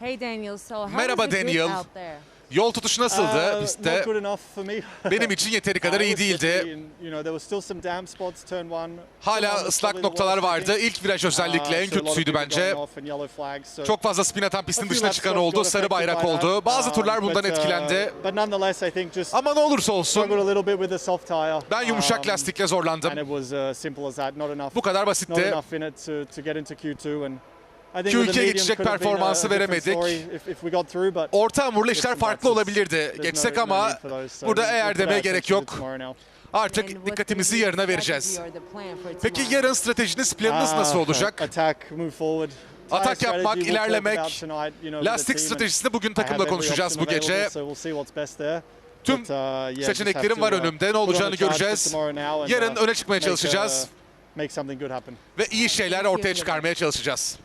Hey Daniel, so how Merhaba was the grip Daniel. out there? Yol tutuşu nasıldı Uh, me. Benim için yeteri kadar iyi değildi. Hala ıslak noktalar vardı. İlk viraj Uh, özellikle en kötüsüydü bence. Çok fazla spin atan pistin dışına çıkan oldu. Sarı bayrak oldu. Bazı Um, turlar bundan uh, etkilendi. Ama ne olursa olsun ben yumuşak Um, lastikle And zorlandım. Bu kadar basitti. Enough in it to, to get into Q2 and I think Q2'ye with the medium geçecek a- performansı veremedik. Orta hamurla işler farklı olabilirdi. Geçsek ama burada eğer demeye gerek yok. Artık dikkatimizi yarına vereceğiz. Peki yarın stratejiniz, planınız nasıl Ah, olacak? Move forward. Atak yapmak, ilerlemek, Lastik stratejisini bugün takımla konuşacağız bu gece. Tüm uh, seçeneklerim var uh, önümde. Ne olacağını göreceğiz. Yarın uh, öne çıkmaya uh, çalışacağız ve iyi şeyler ortaya çıkarmaya çalışacağız.